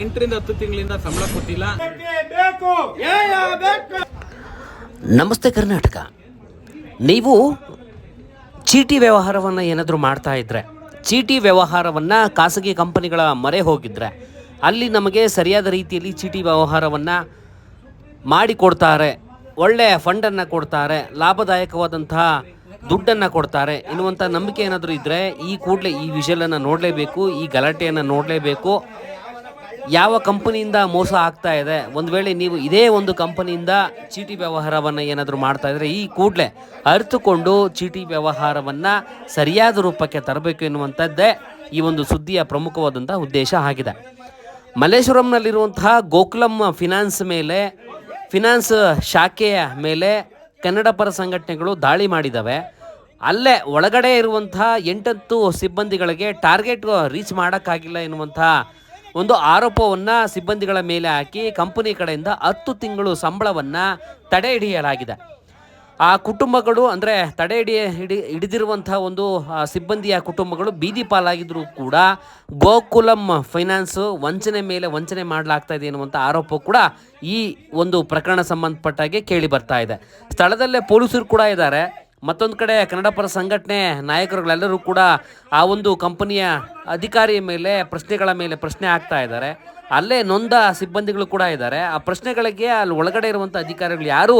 ಎಂಟರಿಂದ ಹತ್ತು ತಿಂಗಳಿಂದ ಸಂಬಳ ಕೊಟ್ಟಿಲ್ಲ. ಬೇಕು. ನಮಸ್ತೆ ಕರ್ನಾಟಕ. ನೀವು ಚೀಟಿ ವ್ಯವಹಾರವನ್ನು ಏನಾದರೂ ಮಾಡ್ತಾ ಇದ್ದರೆ ಚೀಟಿ ವ್ಯವಹಾರವನ್ನು ಖಾಸಗಿ ಕಂಪನಿಗಳ ಮರೆ ಹೋಗಿದ್ರೆ ಅಲ್ಲಿ ನಮಗೆ ಸರಿಯಾದ ರೀತಿಯಲ್ಲಿ ಚೀಟಿ ವ್ಯವಹಾರವನ್ನು ಮಾಡಿಕೊಡ್ತಾರೆ ಒಳ್ಳೆಯ ಫಂಡನ್ನು ಕೊಡ್ತಾರೆ ಲಾಭದಾಯಕವಾದಂತಹ ದುಡ್ಡನ್ನು ಕೊಡ್ತಾರೆ. ಎನ್ನುವಂಥ ನಂಬಿಕೆ ಏನಾದರೂ ಇದ್ದರೆ ಈ ಕೂಡಲೇ ಈ ವಿಷಲನ್ನು ನೋಡಲೇಬೇಕು, ಈ ಗಲಾಟೆಯನ್ನು ನೋಡಲೇಬೇಕು. ಯಾವ ಕಂಪನಿಯಿಂದ ಮೋಸ ಆಗ್ತಾ ಇದೆ? ಒಂದು ವೇಳೆ ನೀವು ಇದೇ ಒಂದು ಕಂಪನಿಯಿಂದ ಚೀಟಿ ವ್ಯವಹಾರವನ್ನು ಏನಾದರೂ ಮಾಡ್ತಾ ಇದ್ರೆ ಈ ಕೂಡಲೇ ಅರಿತುಕೊಂಡು ಚೀಟಿ ವ್ಯವಹಾರವನ್ನು ಸರಿಯಾದ ರೂಪಕ್ಕೆ ತರಬೇಕು ಎನ್ನುವಂಥದ್ದೇ ಈ ಒಂದು ಸುದ್ದಿಯ ಪ್ರಮುಖವಾದಂಥ ಉದ್ದೇಶ ಆಗಿದೆ. ಮಲ್ಲೇಶ್ವರಂನಲ್ಲಿರುವಂತಹ ಗೋಕುಲಂ ಫಿನಾನ್ಸ್ ಮೇಲೆ ಫಿನಾನ್ಸ್ ಶಾಖೆಯ ಮೇಲೆ ಕನ್ನಡ ಪರ ಸಂಘಟನೆಗಳು ದಾಳಿ ಮಾಡಿದ್ದಾವೆ ಅಲ್ಲೇ ಒಳಗಡೆ ಇರುವಂತಹ ಎಂಟತ್ತು ಸಿಬ್ಬಂದಿಗಳಿಗೆ ಟಾರ್ಗೆಟ್ ರೀಚ್ ಮಾಡೋಕ್ಕಾಗಿಲ್ಲ ಎನ್ನುವಂಥ ಒಂದು ಆರೋಪವನ್ನು ಸಿಬ್ಬಂದಿಗಳ ಮೇಲೆ ಹಾಕಿ ಕಂಪನಿ ಕಡೆಯಿಂದ ಹತ್ತು ತಿಂಗಳು ಸಂಬಳವನ್ನು ತಡೆ ಹಿಡಿಯಲಾಗಿದೆ. ಆ ಕುಟುಂಬಗಳು ಅಂದರೆ ತಡೆ ಹಿಡಿ ಹಿಡಿ ಹಿಡಿದಿರುವಂತಹ ಒಂದು ಸಿಬ್ಬಂದಿಯ ಕುಟುಂಬಗಳು ಬೀದಿ ಪಾಲಾಗಿದ್ದರೂ ಕೂಡ ಗೋಕುಲಂ ಫೈನಾನ್ಸು ವಂಚನೆ ಮೇಲೆ ವಂಚನೆ ಮಾಡಲಾಗ್ತಾ ಇದೆ ಎನ್ನುವಂಥ ಆರೋಪ ಕೂಡ ಈ ಒಂದು ಪ್ರಕರಣ ಸಂಬಂಧಪಟ್ಟಾಗೆ ಕೇಳಿ ಬರ್ತಾ ಇದೆ. ಸ್ಥಳದಲ್ಲೇ ಪೊಲೀಸರು ಕೂಡ ಇದ್ದಾರೆ. ಮತ್ತೊಂದು ಕಡೆ ಕನ್ನಡ ಪರ ಸಂಘಟನೆ ನಾಯಕರುಗಳೆಲ್ಲರೂ ಕೂಡ ಆ ಒಂದು ಕಂಪನಿಯ ಅಧಿಕಾರಿಯ ಮೇಲೆ, ಪ್ರಶ್ನೆಗಳ ಮೇಲೆ ಪ್ರಶ್ನೆ ಆಗ್ತಾ ಇದ್ದಾರೆ. ಅಲ್ಲೇ ನೊಂದ ಸಿಬ್ಬಂದಿಗಳು ಕೂಡ ಇದ್ದಾರೆ. ಆ ಪ್ರಶ್ನೆಗಳಿಗೆ ಅಲ್ಲಿ ಒಳಗಡೆ ಇರುವಂಥ ಅಧಿಕಾರಿಗಳು ಯಾರೂ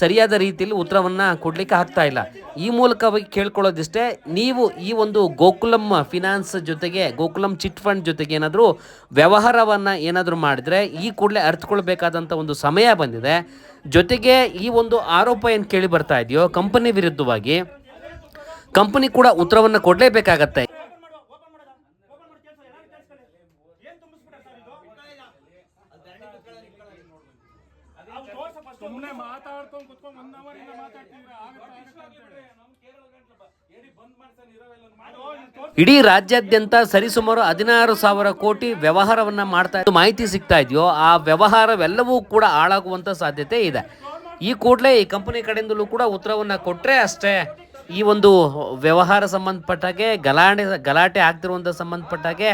ಸರಿಯಾದ ರೀತಿಯಲ್ಲಿ ಉತ್ತರವನ್ನು ಕೊಡಲಿಕ್ಕೆ ಆಗ್ತಾ ಇಲ್ಲ. ಈ ಮೂಲಕವಾಗಿ ಕೇಳ್ಕೊಳ್ಳೋದಿಷ್ಟೇ, ನೀವು ಈ ಒಂದು ಗೋಕುಲಂ ಫಿನಾನ್ಸ್ ಜೊತೆಗೆ, ಗೋಕುಲಂ ಚಿಟ್ ಫಂಡ್ ಜೊತೆಗೆ ಏನಾದರೂ ವ್ಯವಹಾರವನ್ನು ಏನಾದರೂ ಮಾಡಿದರೆ, ಈ ಕೂಡಲೇ ಅರ್ಥಕೊಳ್ಬೇಕಾದಂಥ ಒಂದು ಸಮಯ ಬಂದಿದೆ. ಜೊತೆಗೆ ಈ ಒಂದು ಆರೋಪ ಏನು ಕೇಳಿ ಬರ್ತಾ ಇದೆಯೋ, ಕಂಪನಿ ವಿರುದ್ಧವಾಗಿ, ಕಂಪನಿ ಕೂಡ ಉತ್ತರವನ್ನು ಕೊಡಲೇಬೇಕಾಗತ್ತೆ. ಸುಮ್ಮನೆ ಮಾತಾಡ್ಕೊಂಡು ಕುತ್ಕೊಂಡು ಒನ್ ಅವರ್ ಇಂದ ಮಾತಾಡ್ತಿದ್ರೆ. ಇಡೀ ರಾಜ್ಯಾದ್ಯಂತ ಸರಿಸುಮಾರು ಹದಿನಾರು ಸಾವಿರ ಕೋಟಿ ವ್ಯವಹಾರವನ್ನ ಮಾಡ್ತಾ ಇದ್ದು ಮಾಹಿತಿ ಸಿಗ್ತಾ ಇದೆಯೋ ಆ ವ್ಯವಹಾರವೆಲ್ಲವೂ ಕೂಡ ಹಾಳಾಗುವಂತ ಸಾಧ್ಯತೆ ಇದೆ. ಈ ಕೂಡಲೇ ಈ ಕಂಪನಿ ಕಡೆಯಿಂದಲೂ ಕೂಡ ಉತ್ತರವನ್ನ ಕೊಟ್ಟರೆ ಅಷ್ಟೇ. ಈ ಒಂದು ವ್ಯವಹಾರ ಸಂಬಂಧಪಟ್ಟಾಗೆ ಗಲಾಟೆ ಗಲಾಟೆ ಆಗ್ತಿರುವಂಥ ಸಂಬಂಧಪಟ್ಟಾಗೆ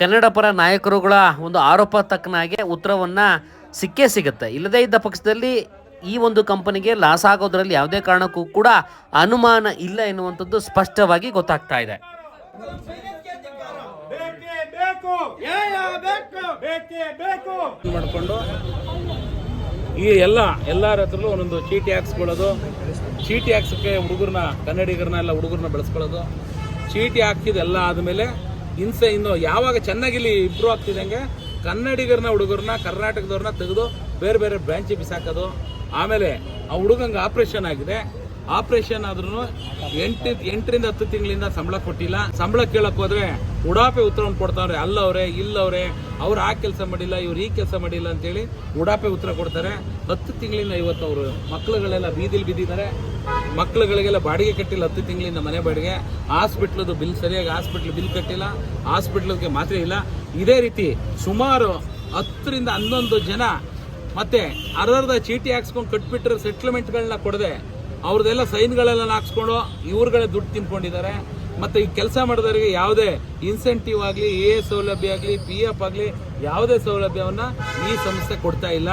ಕನ್ನಡ ಪರ ನಾಯಕರುಗಳ ಒಂದು ಆರೋಪ ತಕ್ಕನಾಗೆ ಉತ್ತರವನ್ನ ಸಿಕ್ಕೇ ಸಿಗುತ್ತೆ. ಇಲ್ಲದೇ ಇದ್ದ ಪಕ್ಷದಲ್ಲಿ ಈ ಒಂದು ಕಂಪನಿಗೆ ಲಾಸ್ ಆಗೋದ್ರಲ್ಲಿ ಯಾವುದೇ ಕಾರಣಕ್ಕೂ ಕೂಡ ಅನುಮಾನ ಇಲ್ಲ ಎನ್ನುವಂಥದ್ದು ಸ್ಪಷ್ಟವಾಗಿ ಗೊತ್ತಾಗ್ತಾ ಇದೆ. ಮಾಡಿಕೊಂಡು ಈ ಎಲ್ಲ, ಎಲ್ಲರ ಹತ್ರಲ್ಲೂ ಒಂದೊಂದು ಚೀಟಿ ಹಾಕ್ಸ್ಕೊಳ್ಳೋದು. ಚೀಟಿ ಹಾಕ್ಸೋಕ್ಕೆ ಹುಡುಗರನ್ನ, ಕನ್ನಡಿಗರನ್ನ ಎಲ್ಲ ಹುಡುಗರನ್ನ ಬೆಳೆಸ್ಕೊಳ್ಳೋದು. ಚೀಟಿ ಹಾಕಿದೆಲ್ಲ ಆದಮೇಲೆ ಹಿಂಸೆ ಇನ್ನು ಯಾವಾಗ ಚೆನ್ನಾಗಿಲ್ಲಿ ಇಂಪ್ರೂವ್ ಆಗ್ತಿದ್ದಂಗೆ ಕನ್ನಡಿಗರನ್ನ ಹುಡುಗರನ್ನ ಕರ್ನಾಟಕದವ್ರನ್ನ ತೆಗೆದು ಬೇರೆ ಬೇರೆ ಬ್ರಾಂಚಿಗೆ ಬಿಸಾಕೋದು. ಆಮೇಲೆ ಆ ಹುಡುಗಂಗೆ ಆಪ್ರೇಷನ್ ಆಗಿದೆ. ಆಪರೇಷನ್ ಆದ್ರೂ ಎಂಟು, ಎಂಟರಿಂದ ಹತ್ತು ತಿಂಗಳಿಂದ ಸಂಬಳ ಕೊಟ್ಟಿಲ್ಲ. ಸಂಬಳ ಕೇಳಕ್ ಹೋದ್ರೆ ಉಡಾಪೆ ಉತ್ತರವನ್ನು ಕೊಡ್ತಾವ್ರೆ ಅಲ್ಲವ್ರೆ, ಇಲ್ಲವ್ರೆ, ಅವ್ರು ಆ ಕೆಲಸ ಮಾಡಿಲ್ಲ, ಇವ್ರು ಈ ಕೆಲಸ ಮಾಡಿಲ್ಲ ಅಂತೇಳಿ ಉಡಾಪೆ ಉತ್ತರ ಕೊಡ್ತಾರೆ. ಹತ್ತು ತಿಂಗಳಿಂದ ಇವತ್ತು ಅವರು ಮಕ್ಕಳುಗಳೆಲ್ಲ ಬೀದಿಲಿ ಬಿದ್ದಿದ್ದಾರೆ. ಮಕ್ಕಳುಗಳಿಗೆಲ್ಲ ಬಾಡಿಗೆ ಕಟ್ಟಿಲ್ಲ ಹತ್ತು ತಿಂಗಳಿಂದ ಮನೆ ಬಾಡಿಗೆ. ಹಾಸ್ಪಿಟ್ಲದು ಬಿಲ್ ಸರಿಯಾಗಿ ಹಾಸ್ಪಿಟ್ಲ್ ಬಿಲ್ ಕಟ್ಟಿಲ್ಲ, ಹಾಸ್ಪಿಟ್ಲಿಗೆ ಮಾತ್ರ ಇಲ್ಲ. ಇದೇ ರೀತಿ ಸುಮಾರು ಹತ್ತರಿಂದ ಹನ್ನೊಂದು ಜನ ಮತ್ತೆ ಅರ್ಧರ್ಧ ಚೀಟಿ ಹಾಕ್ಸ್ಕೊಂಡು ಕಟ್ಬಿಟ್ರೆ ಸೆಟ್ಲ್ಮೆಂಟ್ಗಳನ್ನ ಕೊಡದೆ ಅವ್ರದ್ದೆಲ್ಲ ಸೈನ್ಗಳೆಲ್ಲ ಹಾಕ್ಸ್ಕೊಂಡು ಇವ್ರುಗಳೇ ದುಡ್ಡು ತಿನ್ಕೊಂಡಿದ್ದಾರೆ. ಮತ್ತೆ ಈ ಕೆಲಸ ಮಾಡಿದವರಿಗೆ ಯಾವುದೇ ಇನ್ಸೆಂಟಿವ್ ಆಗಲಿ ಎ ಸೌಲಭ್ಯ ಆಗಲಿ ಪಿ ಎಫ್ ಆಗಲಿ, ಯಾವುದೇ ಸೌಲಭ್ಯವನ್ನು ಈ ಸಂಸ್ಥೆ ಕೊಡ್ತಾ ಇಲ್ಲ.